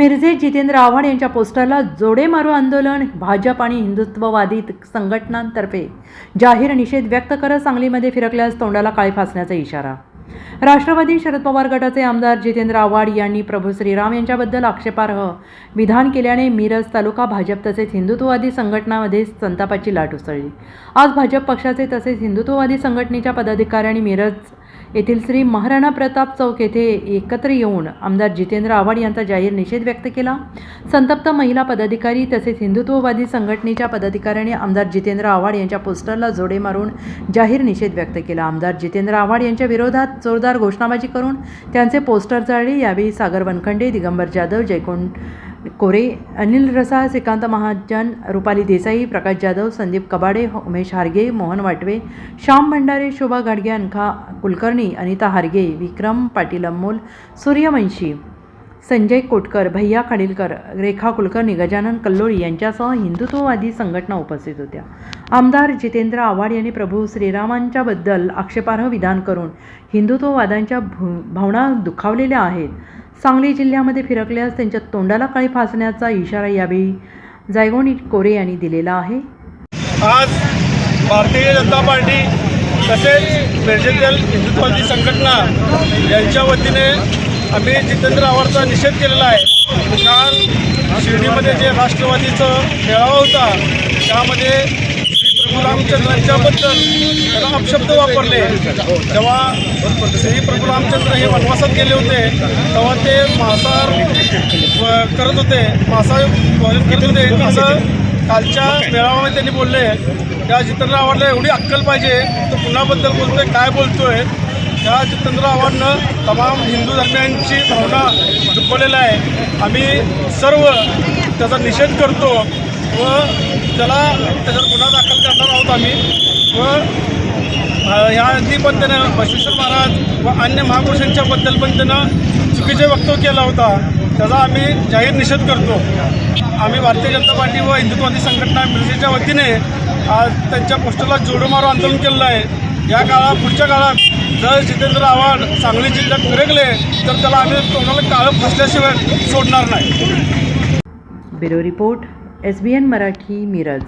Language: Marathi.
मिरजे जितेंद्र आव्हाड यांच्या पोस्टरला जोडे मारो आंदोलन भाजप आणि हिंदुत्ववादी संघटनांतर्फे. जाहीर निषेध व्यक्त करत सांगलीमध्ये फिरकल्यास तोंडाला काळी फासण्याचा इशारा. राष्ट्रवादी शरद पवार गटाचे आमदार जितेंद्र आव्हाड यांनी प्रभू श्रीराम यांच्याबद्दल आक्षेपार्ह विधान केल्याने मिरज तालुका भाजप तसेच हिंदुत्ववादी संघटनामध्ये संतापाची लाट उसळली. आज भाजप पक्षाचे तसेच हिंदुत्ववादी संघटनेच्या पदाधिकाऱ्यांनी मिरज येथील श्री महाराणा प्रताप चौक येथे एकत्र येऊन आमदार जितेंद्र आव्हाड यांचा जाहीर निषेध व्यक्त केला. संतप्त महिला पदाधिकारी तसेच हिंदुत्ववादी संघटनेच्या पदाधिकाऱ्यांनी आमदार जितेंद्र आव्हाड यांच्या पोस्टरला जोडे मारून जाहीर निषेध व्यक्त केला. आमदार जितेंद्र आव्हाड यांच्या विरोधात जोरदार घोषणाबाजी करून त्यांचे पोस्टर जाळले. यावेळी सागर वनखंडे दिगंबर जाधव जयकोंड कोरे अनिल रसाळ श्रीकांत महाजन रुपाली देसाई प्रकाश जाधव संदीप कबाडे उमेश हारगे मोहन वाटवे श्याम भंडारे शोभा गाडगे अनखा कुलकर्णी अनिता हारगे विक्रम पाटील अमोल सूर्यवंशी संजय कोटकर भैया खाडीलकर रेखा कुलकर्णी गजानन कल्लोळी यांच्यासह हिंदुत्ववादी संघटना उपस्थित होत्या. आमदार जितेंद्र आव्हाड यांनी प्रभू श्रीरामांच्याबद्दल आक्षेपार्ह विधान करून हिंदुत्ववादांच्या भू भावना दुखावलेल्या आहेत. सांगली जिल्ह्यामध्ये फिरकल्यास त्यांच्या तोंडाला काळी फासण्याचा इशारा यावेळी जायगोनी कोरे यांनी दिलेला आहे. आज भारतीय जनता पार्टी तसेच मिरजेतील हिंदुत्ववादी संघटना यांच्या वतीने आम्ही जितेंद्र आव्हाडचा निषेध केलेला आहे. काल शिर्डीमध्ये जे राष्ट्रवादीचं मेळावा होता त्यामध्ये रामचंद्रांच्याबद्दल त्याला अपशब्द वापरले. जेव्हा श्री प्रभू रामचंद्र हे वनवासात गेले होते तेव्हा ते मांसाहार व- करत होते. मांसाहार करत होते. असं कालच्या मेळाव्यामध्ये त्यांनी बोलले त्या जितेंद्र आव्हाडला एवढी अक्कल पाहिजे तो कुणाबद्दल बोलतोय काय बोलतोय? त्या जितेंद्र आव्हाडनं तमाम हिंदू धर्मियांची भावना दुखवलेला आहे. आम्ही सर्व त्याचा निषेध करतो व त्याला त्याच्यावर गुन्हा दाखल करणार आहोत आम्ही. व ह्याआधी ह्या पण त्यानं बसवेश्वर महाराज व अन्य महापुरुषांच्याबद्दल पण त्यानं चुकीचे वक्तव्य केला होता. त्याचा आम्ही जाहीर निषेध करतो. आम्ही भारतीय जनता पार्टी व हिंदुत्ववादी संघटना मिरजेच्या वतीने आज त्यांच्या पोस्टरला जोडो मारो आंदोलन केलेलं आहे. या काळात पुढच्या काळात जर जितेंद्र आव्हाड सांगली जिल्ह्यात फिरकले तर त्याला आम्ही तोंडाला काळं फसल्याशिवाय सोडणार नाही. Bureau report S B N Marathi Miraj.